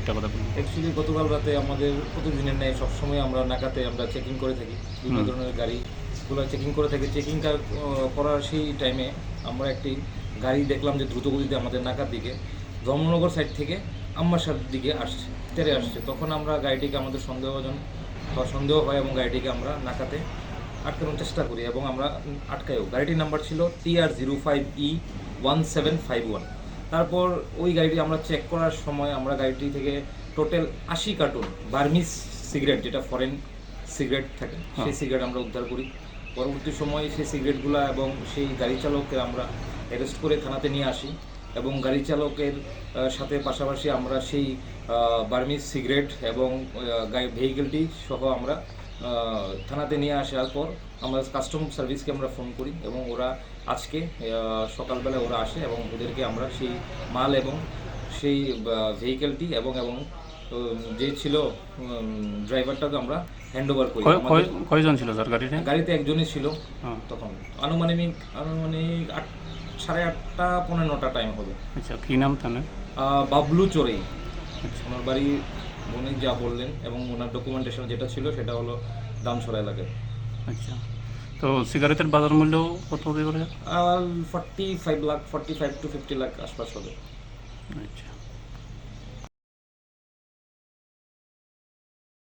একটা কথা বলুন অ্যাকচুয়ালি গতকাল রাতে আমাদের প্রতিদিনের ন্যায় সবসময় আমরা নাকাতে আমরা চেকিং করে থাকি। বিভিন্ন ধরনের গাড়িগুলো চেকিং করে থাকি। চেকিংটা করার সেই টাইমে আমরা একটি গাড়ি দেখলাম যে দ্রুতগতিতে আমাদের নাকার দিকে ধর্মনগর সাইড থেকে আম্মাসার দিকে আসছে তেরে আসছে। তখন আমরা গাড়িটিকে আমাদের সন্দেহজন বা সন্দেহ হয় এবং গাড়িটিকে আমরা নাকাতে আটকানোর চেষ্টা করি এবং আমরা আটকাইও। গাড়িটির নাম্বার ছিল T R zero five E one seven five one তারপর ওই গাড়িটি আমরা চেক করার সময় আমরা গাড়িটি থেকে টোটাল আশি কার্টুন বার্মিস সিগারেট যেটা ফরেন সিগারেট থাকে সেই সিগারেট আমরা উদ্ধার করি। পরবর্তী সময়ে সেই সিগারেটগুলো এবং সেই গাড়ি চালককে আমরা অ্যারেস্ট করে থানাতে নিয়ে আসি এবং গাড়ি চালকের সাথে পাশাপাশি আমরা সেই বার্মিস সিগারেট এবং ভেহিকেলটি সহ আমরা থানাতে নিয়ে আসার পর আমরা কাস্টম সার্ভিসকে আমরা ফোন করি এবং ওরা আজকে সকালবেলা ওরা আসে এবং ওদেরকে আমরা সেই মাল এবং সেই ভেহিকেলটি এবং এবং যে ছিল ড্রাইভারটাকে আমরা হ্যান্ড ওভার করি কয়জন ছিল স্যার গাড়িতে? গাড়িতে একজনই ছিল তখন। আনুমানিক আনুমানিক আট সাড়ে আটটা পনেরো নটা টাইম হবে। আচ্ছা কী নাম তাহলে বাবলু চোরেই আচ্ছা। ওনার বাড়ি উনি যা বললেন এবং ওনার ডকুমেন্টেশন যেটা ছিল সেটা হলো দামছড়া এলাকায় আচ্ছা। তো সিগারেটের বাজার মূল্য কত হবে পারে forty five lakh forty five to fifty lakh আশপাশ হবে। আচ্ছা।